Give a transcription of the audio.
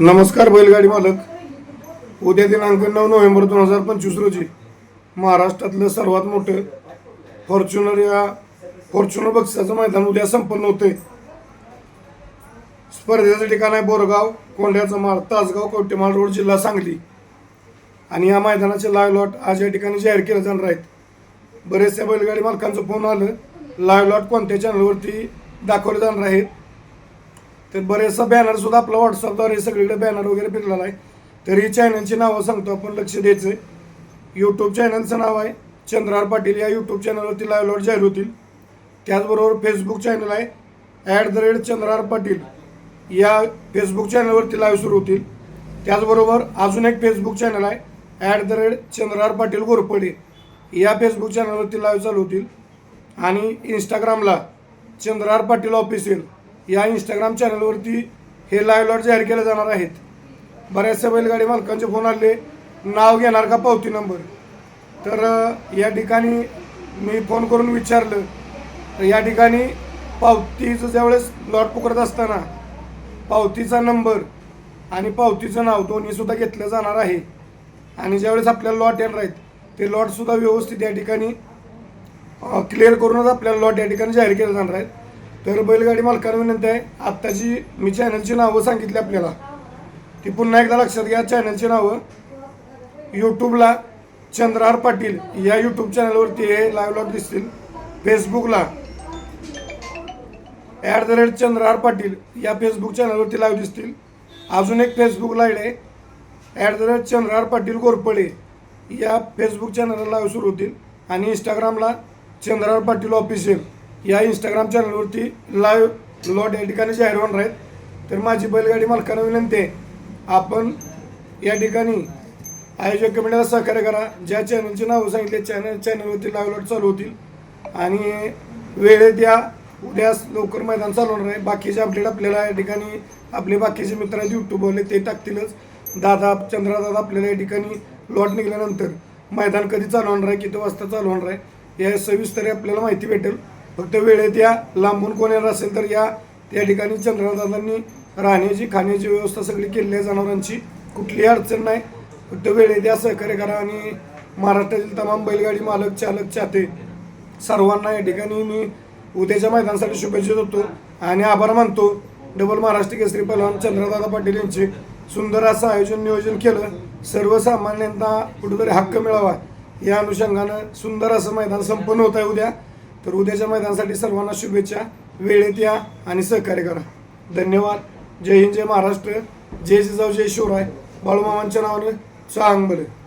नमस्कार बैलगाडी मालक. उद्या दिनांक नऊ नोव्हेंबर दोन हजार पंचवीस रोजी महाराष्ट्रातलं सर्वात मोठं फॉर्च्युनर या फॉर्च्युनर बक्षाचं मैदान उद्या संपन्न होते स्पर्धेचं ठिकाण आहे बोरगाव कोंड्याचं माळ तासगाव कवटेमाळ रोड जिल्हा सांगली. आणि या मैदानाचे लाईव्ह लॉट आज या ठिकाणी जाहीर केले जाणार आहेत. बरेचशा बैलगाडी मालकांचं फोन आलं लाईव्ह लॉट कोणत्या चॅनलवरती दाखवले जाणार आहेत? तर बरेचसा बॅनर सुद्धा आपला व्हॉट्सअपद्वारे सगळीकडे बॅनर वगैरे फिरलेला आहे. तर ही चॅनलची नावं सांगतो आपण लक्ष द्यायचं. यूट्यूब चॅनलचं नाव आहे. चंद्रार पाटील या यूट्यूब चॅनलवरती लाईव्ह लॉट जाहीर होतील. त्याचबरोबर फेसबुक चॅनल आहे. At the rate Chandrahar Patil या फेसबुक चॅनलवरती लाईव्ह सुरू होतील. त्याचबरोबर अजून एक फेसबुक चॅनल आहे. At the rate Chandrahar Patil Gorpade या फेसबुक चॅनलवरती लाईव्ह चालू होतील. आणि इंस्टाग्रामला चंद्रार पाटील ऑफिशियल या इंस्टाग्राम चॅनलवरती हे लाईव्ह लॉट जाहीर केले जाणार आहेत. बऱ्याचशा बैलगाडी मालकांचे फोन आले. नाव घेणार का पावती नंबर तर या ठिकाणी मी फोन करून विचारलं. तर या ठिकाणी पावतीचं ज्यावेळेस लॉट पुकरत असताना पावतीचा नंबर आणि पावतीचं नाव दोन्हीसुद्धा घेतलं जाणार आहे. आणि ज्यावेळेस आपल्याला लॉट येणार आहेत ते लॉटसुद्धा व्यवस्थित या ठिकाणी क्लिअर करूनच आपल्याला लॉट या ठिकाणी जाहीर केलं जाणार आहेत तर बैलगाडी मालकांना विनंती आहे आत्ताची मी चॅनलची नावं सांगितली आपल्याला. ती पुन्हा एकदा लक्षात घ्या चॅनलची नावं. यूट्यूबला चंद्रहार पाटील या यूट्यूब चॅनलवरती हे लाईव्ह लॉट दिसतील. फेसबुकला at the rate Chandrahar Patil या फेसबुक चॅनलवरती लाईव्ह दिसतील. अजून एक फेसबुक लाईड आहे at the rate Chandrahar Patil Gorpade या फेसबुक चॅनलला लाईव्ह सुरू होतील. आणि इंस्टाग्रामला चंद्रहार पाटील ऑफिशियल या इंस्टाग्राम चॅनलवरती लाईव्ह लॉट या ठिकाणी जाहीर होणार आहेत. तर माझी बैलगाडी मालकांना विनंती आहे आपण या ठिकाणी आयोजक कमिटीला सहकार्य करा. ज्या चॅनलची नावं सांगितले चॅनल चॅनलवरती लाईव्ह लॉट चालू होतील. आणि वेळेत या उद्या लवकर मैदान चालवणार आहे. बाकीचे अपडेट आपल्याला या ठिकाणी आपले बाकीचे मित्र आहेत यूट्यूबवरले ते टाकतीलच. दादा चंद्रा दादा आपल्याला या ठिकाणी लॉट निघाल्यानंतर मैदान कधी चालू होणार आहे किती वाजता चालू होणार आहे या सविस्तर आपल्याला माहिती भेटेल. फक्त वेळेत या. लांबून कोण येणार असेल तर या. त्या ठिकाणी चंद्रदादांनी राहण्याची खाण्याची व्यवस्था सगळी केलेली आहे जनावरांची. कुठलीही अडचण नाही. फक्त वेळेत या सहकार्य करा आणि महाराष्ट्रातील तमाम बैलगाडी मालक चालक चाहते सर्वांना या ठिकाणी मी उद्याच्या मैदानासाठी शुभेच्छा देतो आणि आभार मानतो. डबल महाराष्ट्र केसरी पलवान चंद्रदादा पाटील यांचे सुंदर असं आयोजन नियोजन केलं. सर्वसामान्यांना कुठेतरी हक्क मिळावा. या अनुषंगानं सुंदर असं मैदान संपन्न होत आहे उद्या. तर उद्याच्या मैदानासाठी सर्वांना शुभेच्छा वेळेत या आणि सहकार्य करा. धन्यवाद. जय हिंद जय महाराष्ट्र. जय जिजाऊ जय शिवराय. बाळूमामांच्या नावाने सांग बरं